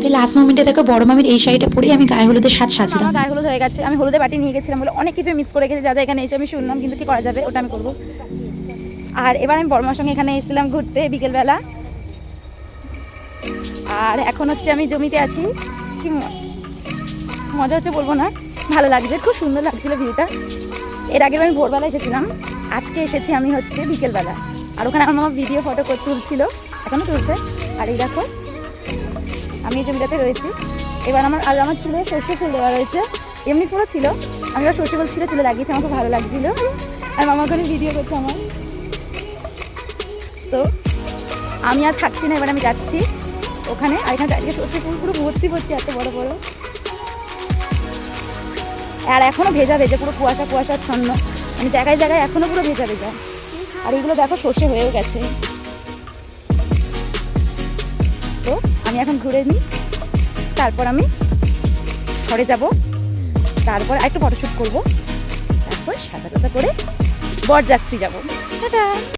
সাথে লাস্ট মোমেন্টে দেখো বড় মামির এই শাড়িটা পরেই আমি গায়ে হলুদের সাজ সাজলাম। গায়ে হলুদ হয়ে গেছে। আমি হলুদে বাটি নিয়ে গেছিলাম বলে অনেক কিছু মিস করে গেছি, যা যা এখানে এসে আমি শুনলাম, কিন্তু কি করা যাবে, ওটা আমি করব। আর এবার আমি বড়মার সঙ্গে এখানে এসেছিলাম ঘুরতে বিকেলবেলা। আর এখন হচ্ছে আমি জমিতে আছি। কি মজা হচ্ছে বলব না, ভালো লাগছে, খুব সুন্দর লাগছিল ভিউটা। এর আগে আমি ভোরবেলা এসেছিলাম, আজকে এসেছি আমি হচ্ছে বিকেলবেলা। আর ওখানে আমার ভিডিও ফটো তুলছিল এখনও তুলছে। আর এই দেখো আমি এই জমিটাতে রয়েছি। এবার আমার আর আমার চুলে সর্ষে ফুল দেওয়া রয়েছে। এমনি ফুলও ছিল। আমি এবার সর্ষে ফুল ছিল চুলে লাগিয়েছি আমার খুব ভালো লাগছিল। আর মামা ওখানে ভিডিও করছে আমার। তো আমি আর থাকছি না, এবার আমি যাচ্ছি ওখানে। আর এখানে চারিদিকে সর্ষে ফুল পুরো ভর্তি ভর্তি এত বড় বড়। আর এখনও ভেজা ভেজা, পুরো কুয়াশা কুয়াশার ছন্ন মানে জায়গায় জায়গায় এখনও পুরো ভেজা ভেজা। আর এগুলো দেখো, সর্ষে হয়েও গেছে। আমি এখন ঘুরে নিই, তারপর আমি ঘরে যাব, তারপর একটু ফটোশ্যুট করব, তারপর সাদা করে বরযাত্রী যাব। টাটা!